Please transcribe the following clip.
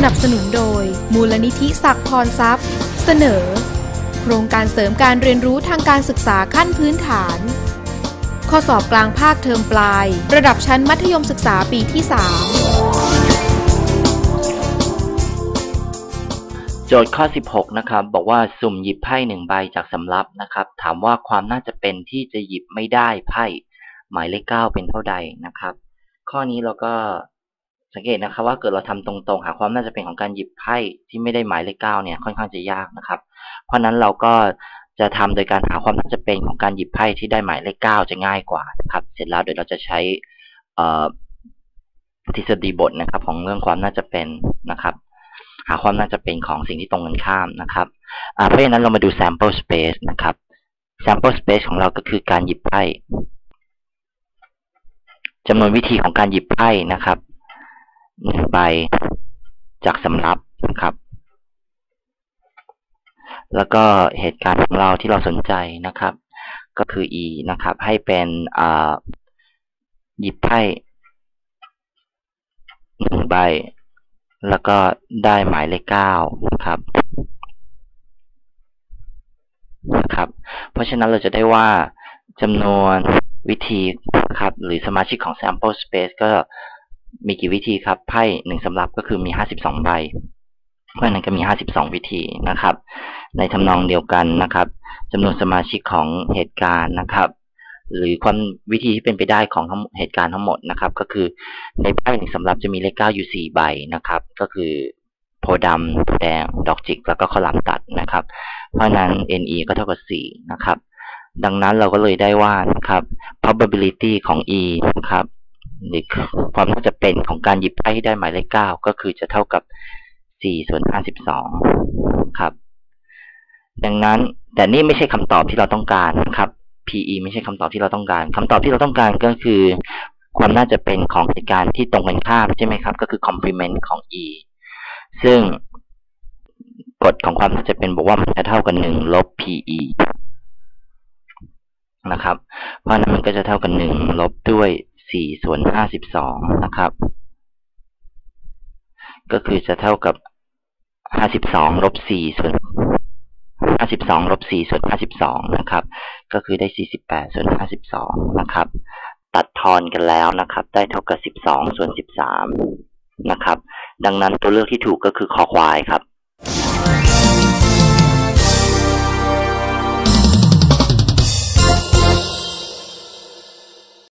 สนับสนุนโดย มูลนิธิศักดิ์พรทรัพย์ เสนอ โครงการเสริมการเรียนรู้ทางการศึกษาขั้นพื้นฐาน ข้อสอบกลางภาคเทอมปลาย ระดับชั้นมัธยมศึกษาปีที่ 3 โจทย์ข้อ 16 นะครับ บอกว่าสุ่มหยิบไพ่หนึ่งใบจากสำรับนะครับ ถามว่าความน่าจะเป็นที่จะหยิบไม่ได้ไพ่ หมายเลข 9 เป็นเท่าใดนะครับ ข้อนี้เราก็ สังเกตนะครับว่าเกิดเราทำตรงๆ หาความน่าจะเป็นของการหยิบไพ่ที่ไม่ได้หมายเลข9เนี่ยค่อนข้างจะยากนะครับ เพราะนั้นเราก็จะทำโดยการหาความน่าจะเป็นของการหยิบไพ่ที่ได้หมายเลข9จะง่ายกว่านะครับ เสร็จแล้วเดี๋ยวเราจะใช้ทฤษฎีบทนะครับ ของเรื่องความน่าจะเป็นนะครับ หาความน่าจะเป็นของสิ่งที่ตรงกันข้ามนะครับเพราะฉะนั้นเรามาดู sample space นะครับ sample space ของเราก็คือการหยิบไพ่จำนวนวิธีของการหยิบไพ่นะครับ หนึ่งใบจากสำรับนะครับ แล้วก็เหตุการณ์ของเราที่เราสนใจนะครับ ก็คือ e นะครับ ให้เป็นหยิบไพ่หนึ่งใบ แล้วก็ได้หมายเลขเก้านะครับนะครับ เพราะฉะนั้นเราจะได้ว่าจำนวนวิธีครับ หรือสมาชิกของ sample space ก็ มีกี่วิธีครับไพ่หนึ่งสำรับก็คือมีห้าสิบสองใบ เพราะนั้นก็มีห้าสิบสองวิธีนะครับ ในทำนองเดียวกันนะครับจำนวนสมาชิกของเหตุการณ์นะครับ หรือความวิธีที่เป็นไปได้ของเหตุการณ์ทั้งหมดนะครับ ก็คือในไพ่หนึ่งสำรับจะมีเลขเก้าอยู่สี่ใบนะครับ ก็คือโพดำโพแดง ดอกจิก แล้วก็ข้าวหลามตัดนะครับ เพราะนั้น NE ก็เท่ากับสี่นะครับ ดังนั้นเราก็เลยได้ว่านะครับ probability ของ e นะครับ หรือความน่าจะเป็นของการหยิบไพ่ให้ได้หมายเลขเก้าก็คือจะเท่ากับสี่ส่วนห้าสิบสองครับ ดังนั้นแต่นี่ไม่ใช่คำตอบที่เราต้องการนะครับ PE ไม่ใช่คำตอบที่เราต้องการคำตอบที่เราต้องการก็คือ ความน่าจะเป็นของเหตุการณ์ที่ตรงกันข้ามใช่ไหมครับ ก็คือ complement ของ E ซึ่งกฎของความน่าจะเป็นบอกว่ามันจะเท่ากันหนึ่งลบ PE นะครับ เพราะนั้นมันก็จะเท่ากันหนึ่งลบด้วย สี่ส่วนห้าสิบสองนะครับ ก็คือจะเท่ากับห้าสิบสองลบสี่ส่วนห้าสิบสองลบสี่ส่วนห้าสิบสองนะครับ ก็คือได้สี่สิบแปดส่วนห้าสิบสองนะครับ ตัดทอนกันแล้วนะครับ ได้เท่ากับสิบสองส่วนสิบสามนะครับ ดังนั้นตัวเลือกที่ถูกก็คือคอควายครับ